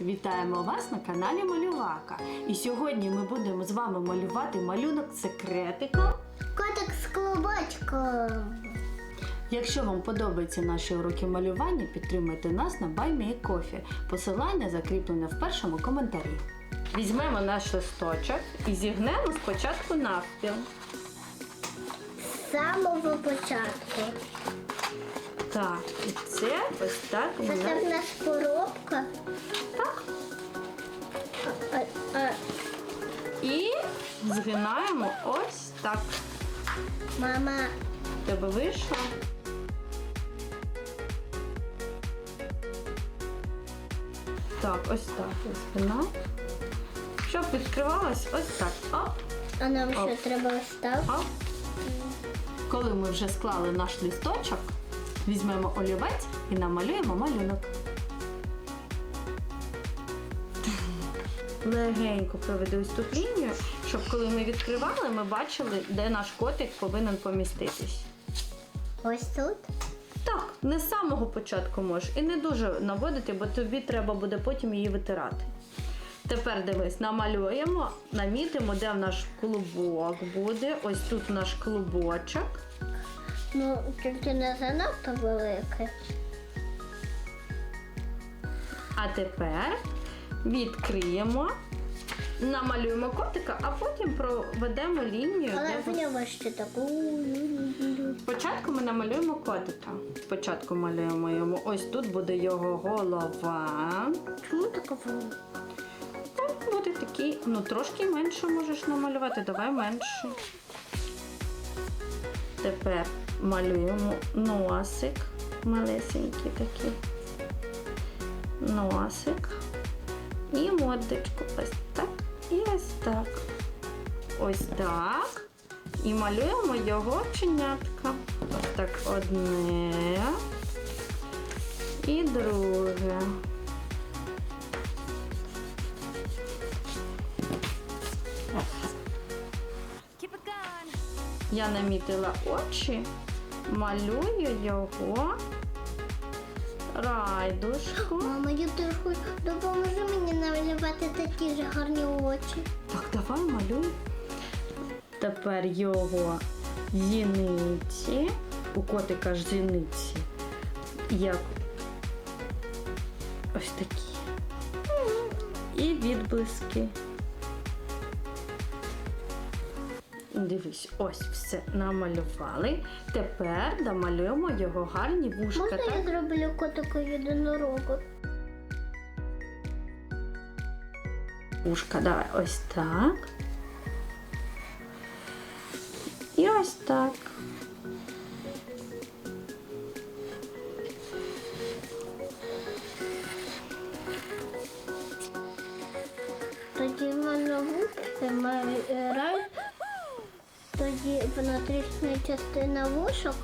Вітаємо вас на каналі Малювака. І сьогодні ми будемо з вами малювати малюнок секретиком. Котик з клубочком. Якщо вам подобаються наші уроки малювання, підтримайте нас на BuyMeCoffee. Посилання закріплене в першому коментарі. Візьмемо наш листочок і зігнемо спочатку навпіл. З самого початку. Так, і це ось так. у Це в нас коробка. Так. А, а, І згинаємо ось так. мама, Тебе вийшло. Так, ось так. спина. Щоб відкривалось ось так. Оп, а нам що треба ось так? оп. Коли ми вже склали наш листочок, візьмемо олівець і намалюємо малюнок. Легенько проведу ось тут лінію, щоб коли ми відкривали, ми бачили, де наш котик повинен поміститись. Ось тут. Так, не з самого початку можеш і не дуже наводити, бо тобі треба буде потім її витирати. Тепер дивись, намалюємо, намітимо, де в наш клубок буде. Ось тут наш клубочок. Ну, тільки не занадто велике. А тепер відкриємо, намалюємо котика, а потім проведемо лінію. Але де в нього таку. Спочатку ми намалюємо котика. Спочатку малюємо йому. Ось тут буде його голова. Чому така велика? Так, буде такий, ну трошки менше можеш намалювати, давай менше. Тепер малюємо носик, малесенький такий. Носик. І мордочку. Ось так і ось так. Ось так. І малюємо його чинятка. Ось так одне і друге. Я намітила очі, малюю його райдушку. Мама, я теж. Допоможи мені намалювати такі ж гарні очі. Так, давай малюй. Тепер його зіниці. У котика ж зіниці. Як ось такі. І відблиски. Дивись, ось все намалювали. Тепер домалюємо його гарні вушка. Можна так? я зроблю котику єдинорогу? Ушка, давай ось так. І ось так. Тоді в мене вушки має е, рай. Тоді внутрішня частина вушок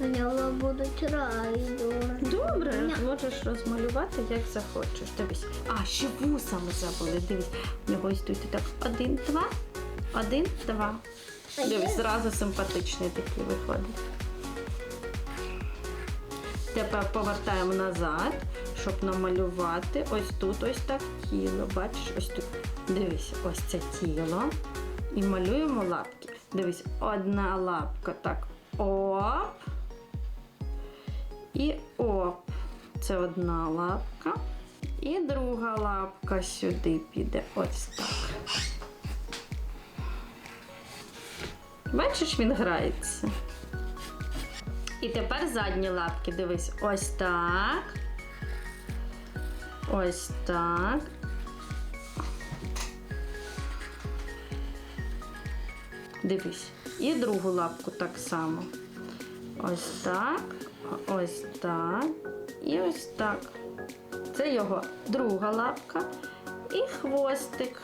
в нього будуть райдури. Добре, можеш розмалювати, як захочеш. Дивись. А, ще вуса ми забули. Дивись. У нього ось тут так. Один, два. Один, два. Дивись, зразу симпатичний такий виходить. Тепер повертаємо назад, щоб намалювати ось тут ось так тіло. Бачиш, ось тут. Дивись, ось це тіло. І малюємо лапки. Дивись, одна лапка так. Оп. І оп. Це одна лапка. І друга лапка сюди піде. Ось так. Бачиш, він грається. І тепер задні лапки. Дивись, ось так. Ось так. Дивись. І другу лапку так само. Ось так, ось так і ось так. Це його друга лапка і хвостик.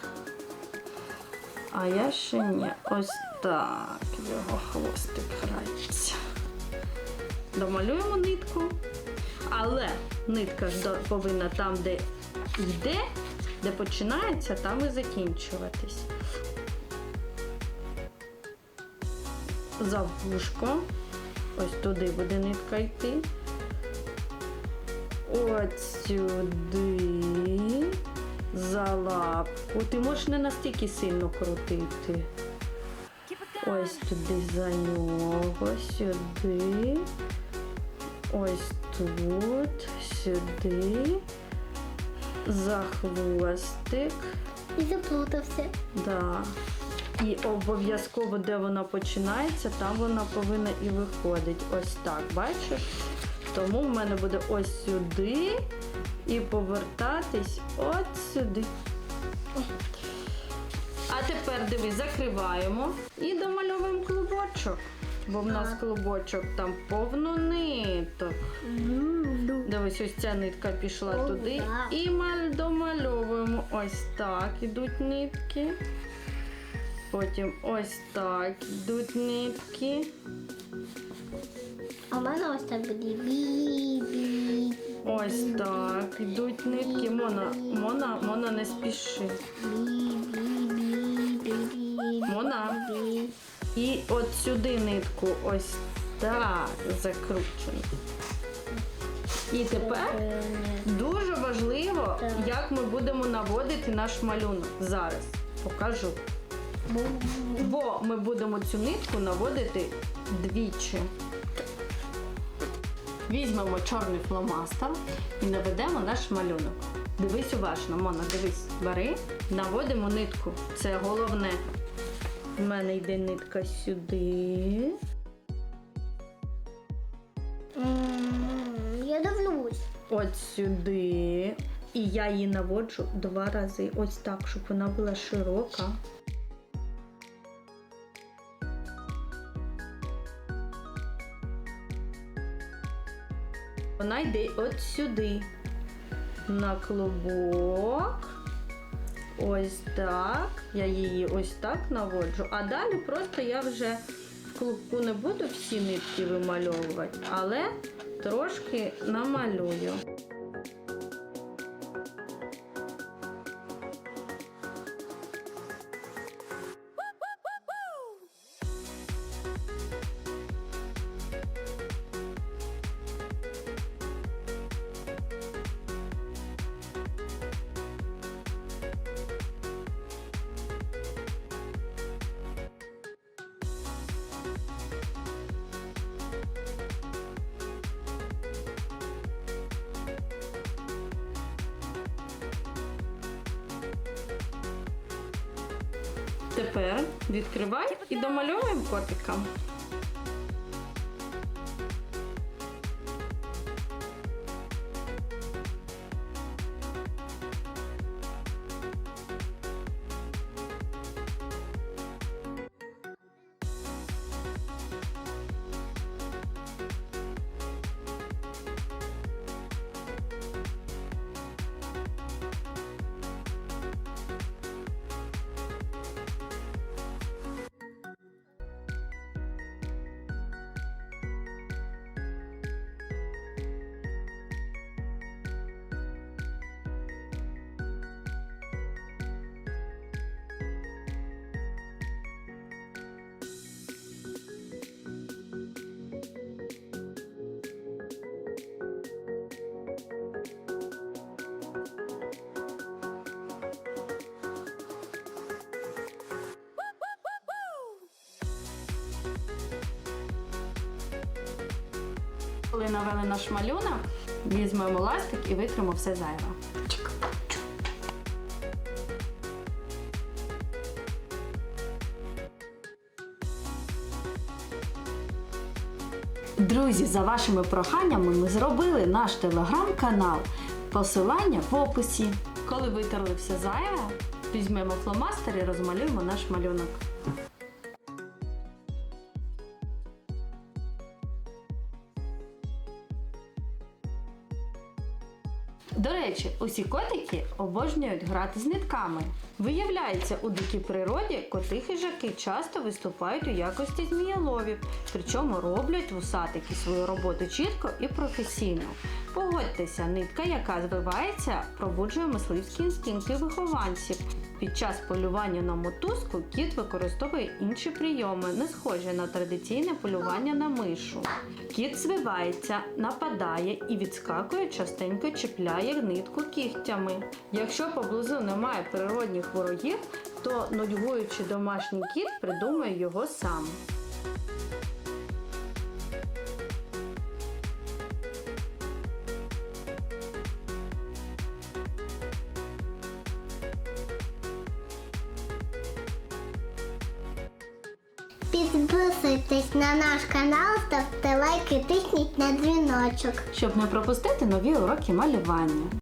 А я ще ні. Ось так його хвостик грається. Домалюємо нитку. Але нитка ж повинна там, де йде, де починається, там і закінчуватись. За вушко. Ось туди буде нитка йти. От сюди. за лапку. Ти можеш не настільки сильно крутити. Ось туди за нього, сюди. Ось тут, сюди. За хвостик. І заплутався. Да. І обов'язково, де вона починається, там вона повинна і виходить. Ось так, бачиш? Тому в мене буде ось сюди і повертатись от сюди. А тепер дивись, закриваємо і домальовуємо клубочок. Бо в нас клубочок там повно ниток. Дивись, ось ця нитка пішла туди. І маль домальовуємо. Ось так ідуть нитки. Потім ось так йдуть нитки. А в мене ось так буде бі-бі. Ось так йдуть нитки. Мона, Мона, Мона, не спіши. Мона. І от сюди нитку ось так закручено. І тепер дуже важливо, як ми будемо наводити наш малюнок. Зараз покажу. Бо ми будемо цю нитку наводити двічі. Візьмемо чорний фломастер і наведемо наш малюнок. Дивись уважно, Мона, дивись, бери, наводимо нитку. Це головне. У мене йде нитка сюди. Я дивлюсь. От сюди. І я її наводжу два рази. Ось так, щоб вона була широка. Вона йде от сюди. На клубок. Ось так. Я її ось так наводжу. А далі просто я вже в клубку не буду всі нитки вимальовувати, але трошки намалюю. Тепер відкривай і домальовуємо котика. Коли навели наш малюнок, візьмемо ластик і витримо все зайве. Друзі, за вашими проханнями ми зробили наш телеграм-канал. Посилання в описі. Коли витерли все зайве, візьмемо фломастер і розмалюємо наш малюнок. Речі, усі котики обожнюють грати з нитками. Виявляється, у дикій природі коти хижаки часто виступають у якості змієловів, причому роблять вусатики свою роботу чітко і професійно. Погодьтеся, нитка, яка звивається, пробуджує мисливські інстинкти вихованців. Під час полювання на мотузку кіт використовує інші прийоми, не схожі на традиційне полювання на мишу. Кіт звивається, нападає і відскакує, частенько чіпляє нитку кігтями. Якщо поблизу немає природних ворогів, то нудьгуючий домашній кіт придумає його сам. Підписуйтесь на наш канал, ставте лайки, тисніть на дзвіночок. Щоб не пропустити нові уроки малювання.